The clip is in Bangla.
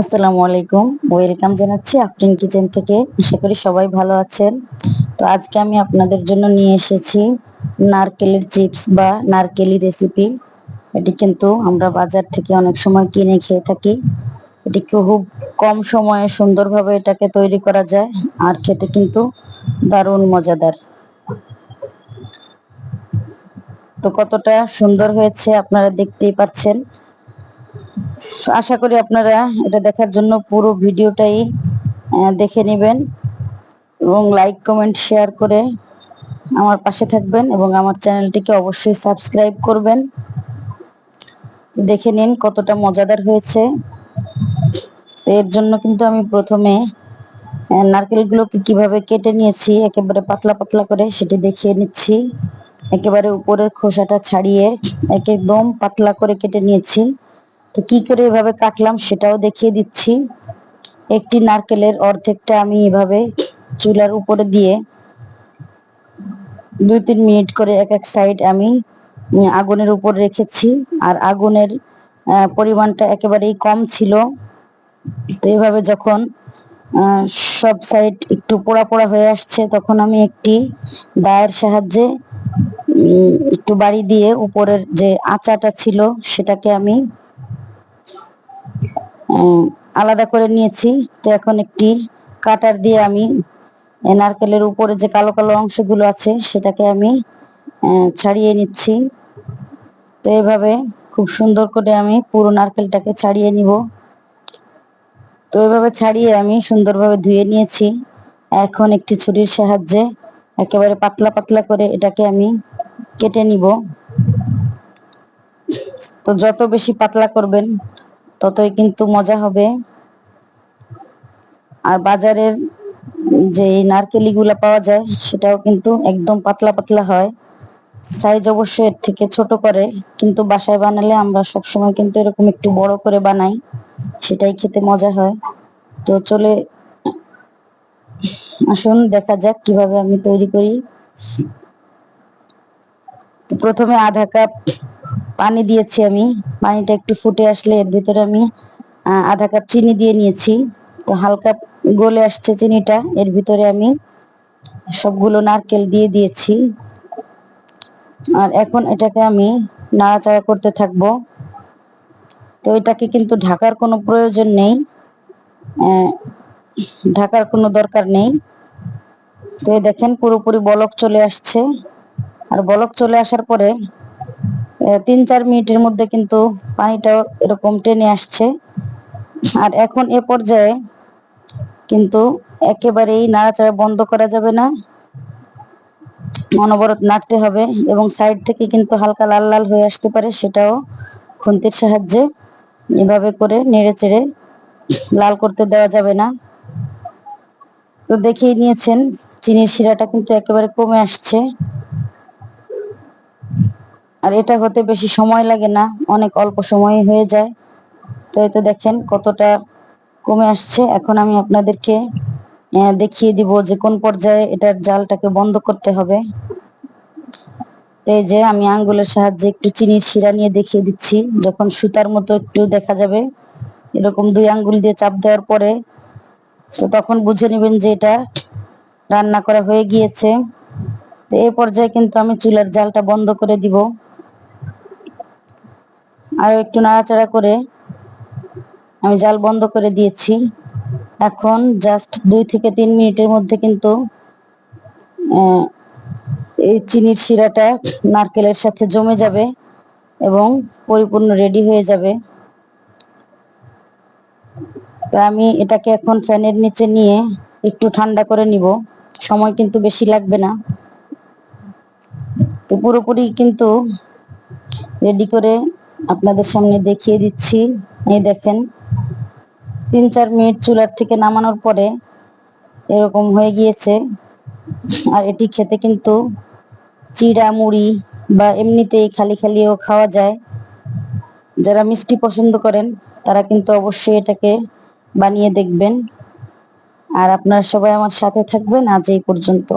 আসসালামু আলাইকুম। ওয়েলকাম জানাচ্ছি আফরিন কিচেন থেকে। আশা করি সবাই ভালো আছেন। তো আজকে আমি আপনাদের জন্য নিয়ে এসেছি নারকেলের চিপস বা নারকেলি রেসিপি এটি কিন্তু আমরা বাজার থেকে অনেক সময় কিনে খেয়ে থাকি। এটি খুব কম সময়ে সুন্দরভাবে এটাকে তৈরি করা যায় আর খেতে কিন্তু দারুণ মজাদার। তো কতটা সুন্দর হয়েছে আপনারা দেখতেই পাচ্ছেন। আশা করি আপনারা এটা দেখার জন্য পুরো ভিডিওটাই দেখে নেবেন এবং লাইক কমেন্ট শেয়ার করে আমার পাশে থাকবেন এবং আমার চ্যানেলটিকে অবশ্যই সাবস্ক্রাইব করবেন। দেখে নিন কতটা মজাদার হয়েছে। এর জন্য কিন্তু আমি প্রথমে নারকেলগুলোকে কীভাবে কেটে নিয়েছি, একেবারে পাতলা পাতলা করে সেটি দেখিয়ে নিচ্ছি। একেবারে উপরের খোসাটা ছাড়িয়ে একদম পাতলা করে কেটে নিয়েছি। তো কি করে এভাবে কাটলাম সেটাও দেখিয়ে দিচ্ছি। একটি নারকেলের অর্ধেকটা আমি এভাবে চুলার উপরে দিয়ে দুই তিন মিনিট করে এক এক সাইড আমি আগুনের উপর রেখেছি। আর আগুনের পরিমাণটা একেবারেই কম ছিল। তো এভাবে যখন সব সাইড একটু পোড়া পোড়া হয়ে আসছে, তখন আমি একটি দায়ের সাহায্যে একটু বাড়ি দিয়ে উপরের যে আচাটা ছিল, সেটাকে আমি আলাদা করে নিয়েছি। তো এখন একটি কাটার দিয়ে আমি নারকেলের উপরে যে কালো কালো অংশগুলো আছে, সেটাকে আমি ছাড়িয়ে নিচ্ছি। তো এভাবে খুব সুন্দর করে আমি পুরো নারকেলটাকে ছাড়িয়ে নিব। তো এভাবে ছাড়িয়ে আমি সুন্দরভাবে ধুয়ে নিয়েছি। এখন একটি ছুরির সাহায্যে একেবারে পাতলা পাতলা করে এটাকে আমি কেটে নিব। তো যত বেশি পাতলা করবেন ততই কিন্তু মজা হবে। আর বাজারের যে নারকেলিগুলো পাওয়া যায়, সেটাও কিন্তু একদম পাতলা পাতলা হয়। সাইজ অবশ্য এর থেকে ছোট করে, কিন্তু বাসায় বানালে আমরা সবসময় কিন্তু এরকম একটু বড় করে বানাই, সেটাই খেতে মজা হয়। তো চলে আসুন, দেখা যাক কীভাবে আমি তৈরি করি। প্রথমে আধা কাপ পানি দিয়েছি আমি। পানিটা একটু ফুটে আসলে এর ভিতরে আমি আধা কাপ চিনি দিয়ে নিয়েছি। তো হালকা গলে আসছে চিনিটা, এর ভিতরে আমি সবগুলো নারকেল দিয়ে দিয়েছি। আর এখন এটাকে আমি নাড়াচাড়া করতে থাকব। তো এটাকে কিন্তু ঢাকার কোনো প্রয়োজন নেই। ঢাকার কোনো দরকার নেই। তো দেখেন পুরোপুরি বলক চলে আসছে। আর বলক চলে আসার পরে তিন চার মিনিটের মধ্যে কিন্তু পানিটাও এরকম টেনে আসছে। আর এখন এ পর্যায়ে কিন্তু একেবারেই নাড়াচাড়া বন্ধ করা যাবে না। অনবরত নাড়তে হবে এবং সাইড থেকে কিন্তু হালকা লাল লাল হয়ে আসতে পারে, সেটাও খুন্তির সাহায্যে। এভাবে করে নেড়ে চেড়ে লাল করতে দেওয়া যাবে না। তো দেখেই নিয়েছেন, চিনির শিরাটা কিন্তু একেবারে কমে আসছে। আর এটা হতে বেশি সময় লাগে না, অনেক অল্প সময় হয়ে যায়। তো এতে দেখেন কতটা কমে আসছে। এখন আমি আপনাদেরকে দেখিয়ে দিব যে কোন পর্যায়ে এটার জালটাকে বন্ধ করতে হবে। এই যে আমি আঙ্গুলের সাহায্যে একটু চিনির শিরা নিয়ে দেখিয়ে দিচ্ছি। যখন সুতার মতো একটু দেখা যাবে, এরকম দুই আঙ্গুল দিয়ে চাপ দেওয়ার পরে, তো তখন বুঝে নেবেন যে এটা রান্না করা হয়ে গিয়েছে। তো এই পর্যায়ে কিন্তু আমি চুলার জালটা বন্ধ করে দিব। আর একটু নাড়াচাড়া করে আমি জাল বন্ধ করে দিয়েছি। এখন জাস্ট দুই থেকে তিন মিনিটের মধ্যে কিন্তু এই চিনির শিরাটা নারকেলের সাথে জমে যাবে এবং পরিপূর্ণ রেডি হয়ে যাবে। তা আমি এটাকে এখন ফ্যানের নিচে নিয়ে একটু ঠান্ডা করে নিব। সময় কিন্তু বেশি লাগবে না। তো পুরোপুরি কিন্তু রেডি করে আপনাদের সামনে দেখিয়ে দিচ্ছি। এই দেখেন, তিন চার মিনিট চুলার থেকে নামানোর পরে এরকম হয়ে গিয়েছে। আর এটি খেতে কিন্তু চিড়া মুড়ি বা এমনিতেই খালি খালিও খাওয়া যায়। যারা মিষ্টি পছন্দ করেন, তারা কিন্তু অবশ্যই এটাকে বানিয়ে দেখবেন। আর আপনারা সবাই আমার সাথে থাকবেন আজ এই পর্যন্ত।